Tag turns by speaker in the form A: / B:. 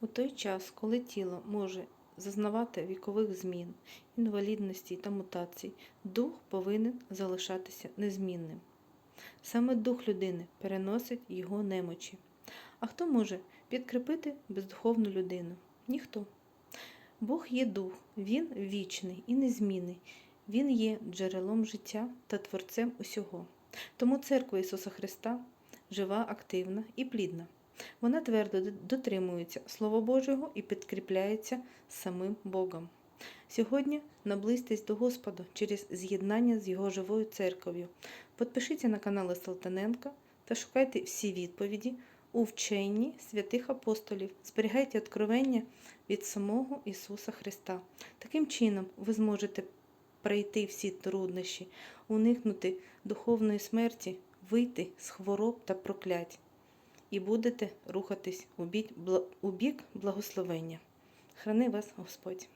A: У той час, коли тіло може зазнавати вікових змін, інвалідності та мутацій, дух повинен залишатися незмінним. Саме дух людини переносить його немочі. А хто може підкріпити бездуховну людину? Ніхто. Бог є дух, він вічний і незмінний. Він є джерелом життя та творцем усього. Тому церква Ісуса Христа жива, активна і плідна. Вона твердо дотримується Слова Божого і підкріпляється самим Богом. Сьогодні наблизьтесь до Господа через з'єднання з Його живою церков'ю. Підпишіться на канали Салтаненка та шукайте всі відповіді у вченні святих апостолів. Зберігайте откровення від самого Ісуса Христа. Таким чином, ви зможете пройти всі труднощі, уникнути духовної смерті, вийти з хвороб та проклять і будете рухатись у бік, благословення. Храни вас Господь!